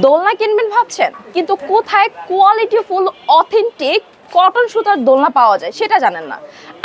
দোলনা কিনবেন ভাবছেন কিন্তু কোথায় কোয়ালিটি ফুল অথেন্টিক কটন সুতার দোলনা পাওয়া যায়, সেটা জানেন না।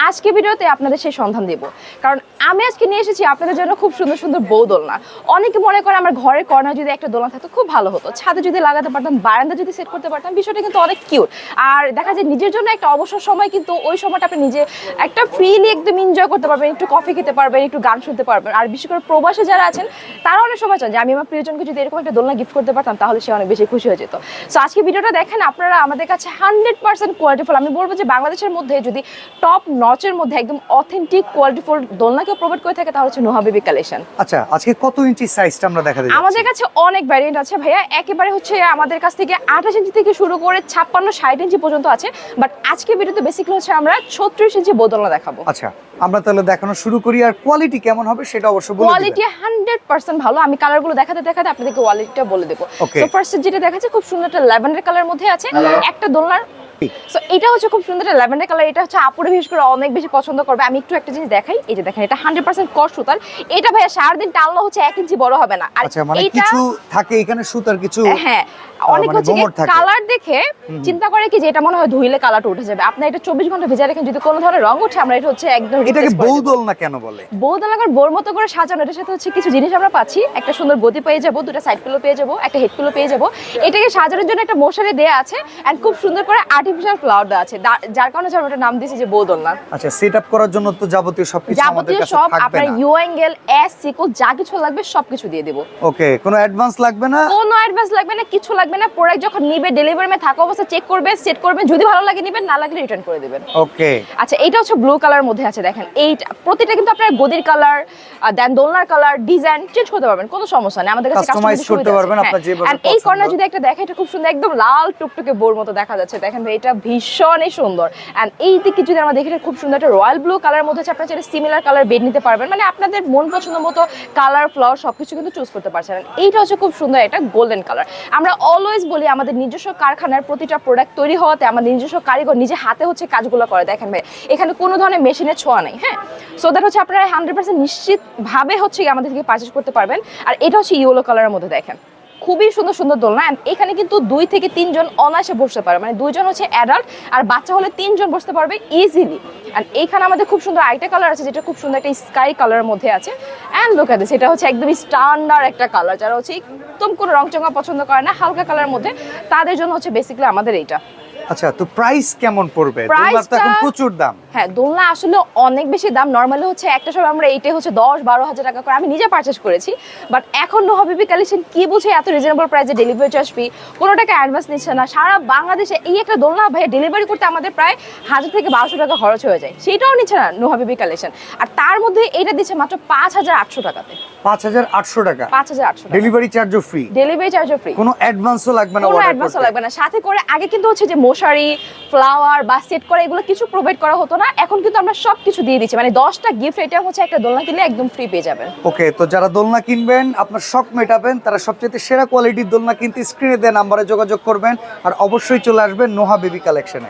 আজকে ভিডিওতে আপনাদের সেই সন্ধান দেব। কারণ আমি আজকে নিয়ে এসেছি আপনাদের জন্য খুব সুন্দর সুন্দর বউ দোলনা। অনেকে মনে করে আমার ঘরের কর্নার যদি একটা দোলনা থাকতো, খুব ভালো হতো। ছাদে যদি লাগাতে পারতাম, বারান্দা যদি সেট করতে পারতাম, বিষয়টা কিন্তু অনেক কিউট আর দেখা যায় নিজের জন্য একটা অবসর সময় কিন্তু ওই সময়টা আপনি নিজে একটা ফ্রিলি একদম এনজয় করতে পারবেন, একটু কফি খেতে পারবেন, একটু গান শুনতে পারবেন। আর বিশেষ করে প্রবাসে যারা আছেন, তারা অনেক সময় চান যে আমি আমার প্রিয়জনকে যদি এরকম একটা দোলনা গিফট করতে পারতাম, তাহলে সে অনেক বেশি খুশি হয়ে যেত। সো আজকে ভিডিওটা দেখেন আপনারা, আমাদের কাছে হান্ড্রেড পার্সেন্ট কোয়ালিটিফুল আমি বলব যে বাংলাদেশের মধ্যে যদি টপ নচের মধ্যে একদম অথেন্টিক কোয়ালিটিফুল দোলনাকে প্রোভাইড করে থাকে তাহলে হচ্ছে নোহা বেবি কালেকশন আচ্ছা আজকে কত ইঞ্চি সাইজটা আমরা দেখা দিচ্ছি আমাদের কাছে অনেক ভ্যারিয়েন্ট আছে ভাইয়া। একেবারে হচ্ছে আমাদের কাছ থেকে আঠাশ ইঞ্চি থেকে শুরু করে ছাপ্পান্ন ষাট ইঞ্চি পর্যন্ত আছে। বাট আজকে ভিডিওতে বেসিক্যালি হচ্ছে আমরা ছত্রিশ ইঞ্চি বোতলনা দেখাবো। আচ্ছা আমরা তাহলে দেখানো শুরু করি আর কোয়ালিটি কেমন হবে সেটা অবশ্য বলে কোয়ালিটি দিবেন হান্ড্রেড পার্সেন্ট ভালো। আমি কালারগুলো দেখাতে দেখাতে আপনাদেরকে কোয়ালিটিটা বলে দেবো. তো ফার্স্ট যেটা দেখাচ্ছে খুব সুন্দর একটা ল্যাভেন্ডার কালার মধ্যে আছে। একটা দোলনার সো এটা হচ্ছে খুব সুন্দর একটা ল্যাভেন্ডার কালার এটা হচ্ছে আপুরে বিশেষ করে অনেক বেশি পছন্দ করবে। আমি একটু একটা জিনিস দেখাই এই যে দেখেন এটা হান্ড্রেড পার্সেন্ট কস সুতার। এটা ভাইয়া সারাদিন টানলো হচ্ছে এক ইঞ্চি বড় হবে না। আর এইটা কিছু থাকে এখানে সুতার কিছু হ্যাঁ অনেক হচ্ছে কালার দেখে চিন্তা করে কি যে এটা মনে হয় ধুইলে কালারটা উঠে যাবে। আপনি এটা চব্বিশ ঘণ্টা ভেজা রেখেন যদি কোনো ধরনের রং ওঠে আমরা এটা হচ্ছে একদম এটাকে replace করে দেব। বৌদল না কেন বলে? বৌদ্ধ এলাকার বোর মতো করে সাজানো এটার সাথে হচ্ছে কিছু জিনিস আমরা পাচ্ছি। একটা সুন্দর গদি পেয়ে যাব দুটো সাইড পিলো পেয়ে যাব একটা হেড পিলো পেয়ে যাব। এটাকে সাজানোর জন্য একটা মশারি দেওয়া আছে এন্ড খুব সুন্দর করে আর্টিফিশিয়াল ফ্লাওয়ার দেওয়া আছে। যার কারণে ওটা নাম দিয়েছি যে বৌদোলনা আচ্ছা করার জন্য তো যাবতীয় সবকিছু আমাদের যাবতীয় সব আপনার ইউ অ্যাঙ্গেল এস সিকো যা কিছু লাগবে সবকিছু দিয়ে দেবো। ওকে কোনো অ্যাডভান্স লাগবে না? কোনো অ্যাডভান্স লাগবে না কিছু লাগবে না। প্রোডাক্ট যখন নিবে ডেলিভারি মে থাকা অবস্থা চেক করবে সেট করবেন যদি ভালো লাগে নিবেন না লাগলে রিটার্ন করে দেবেন। ওকে আচ্ছা এইটা হচ্ছে ব্লু কালার মধ্যে আছে দেখেন। এইটা প্রতিটা কিন্তু আপনার গদির কালার দেন দোলনার কালার ডিজাইন চেঞ্জ করতে পারবেন কোনো সমস্যা নেই। আমাদের কাছে customize করতে পারবেন হ্যাঁ। আপনার যেভাবে এই। কর্নার যদি একটা দেখে এটা খুব সুন্দর একদম লাল টুকটুকে বোর মতো দেখা যাচ্ছে। দেখেন ভাই এটা ভীষণই সুন্দর। এন্ড এই দিকে যদি আমরা দেখি খুব সুন্দর একটা রয়্যাল ব্লু কালার মধ্যে আছে। আপনারা সিমিলার কালার বেড নিতে পারবেন। মানে আপনাদের মন পছন্দ মতো কালার ফ্লাওয়ার সবকিছু কিন্তু চুজ করতে পারছেন। এইটা হচ্ছে খুব সুন্দর এটা গোল্ডেন কালার আমরা অলওয়েজ বলি আমাদের নিজস্ব কারখানার প্রতিটা প্রোডাক্ট তৈরি হওয়াতে আমাদের নিজস্ব কারিগর নিজে হাতে হচ্ছে কাজগুলো করে। দেখেন ভাই, এখানে কোনো ধরনের মেশিনের ছোঁয়া নেই হ্যাঁ? সো দ্যাট হচ্ছে আপনারা হান্ড্রেড পার্সেন্ট নিশ্চিতভাবে হচ্ছে আমাদের থেকে পারচেস করতে পারবেন। আর এটা হচ্ছে ইয়েলো কালারের মধ্যে দেখেন। খুবই সুন্দর সুন্দর দোলনা। এখানে কিন্তু দুই থেকে তিনজন অনায়াসে বসতে পারে মানে দুইজন হচ্ছে অ্যাডাল্ট আর বাচ্চা হলে তিনজন বসতে পারবে ইজিলি অ্যান্ড এইখানে আমাদের খুব সুন্দর আইটা কালার আছে, যেটা খুব সুন্দর একটা স্কাই কালারের মধ্যে আছে। অ্যান্ড লোক আছে সেটা হচ্ছে একদমই স্ট্যান্ডার্ড একটা কালার যারা হচ্ছে একদম কোনো রংচঙা পছন্দ করে না, হালকা কালারের মধ্যে। তাদের জন্য হচ্ছে বেসিক্যালি আমাদের এইটা। আচ্ছা তো প্রাইস কেমন পড়বে? দোলনার তো এখন প্রচুর দাম। হ্যাঁ দোলনা আসলে অনেক বেশি দাম। নর্মালি হচ্ছে একটা আমরা হচ্ছে দশ বারো হাজার টাকা করে আমি নিজে পারচেস করেছি। বাট এখন নোহাবিবি কালেকশন কি বুঝে এত রিজনেবল প্রাইসে ডেলিভারি চার্জ ফি কোনো টাকা অ্যাডভান্স নিচ্ছে না। সারা বাংলাদেশে এই একটা দোলনা ভাইয়া ডেলিভারি করতে আমাদের প্রায় হাজার থেকে বারোশো টাকা খরচ হয়ে যায়। সেটাও নিচ্ছে না নোহাবিবি কালেকশন আর তার মধ্যে এটা দিচ্ছে মাত্র পাঁচ হাজার আটশো টাকাতে। পাঁচ হাজার আটশো টাকা। পাঁচ হাজার আটশো ডেলিভারি চার্জও ফ্রি ডেলিভারি চার্জও ফ্রি কোনো অ্যাডভান্সও লাগবে না কোনো অ্যাডভান্সও লাগবে না। সাথে করে আগে কিন্তু হচ্ছে যে মশারি ফ্লাওয়ার বা সেট করা এগুলো কিছু প্রোভাইড করা হতো না। এখন কিন্তু আমরা সব কিছু দিয়ে দিচ্ছি। মানে দশটা গিফট এটা হচ্ছে একটা দোলনা কিনলে একদম ফ্রি পেয়ে যাবেন। ওকে, তো যারা দোলনা কিনবেন, আপনার শখ মেটাবেন, তারা সবচেয়ে সেরা কোয়ালিটির দোলনা কিনতে স্ক্রিনে দেওয়া নাম্বারে যোগাযোগ করবেন। আর অবশ্যই চলে আসবেন নোহা বেবি কালেকশনে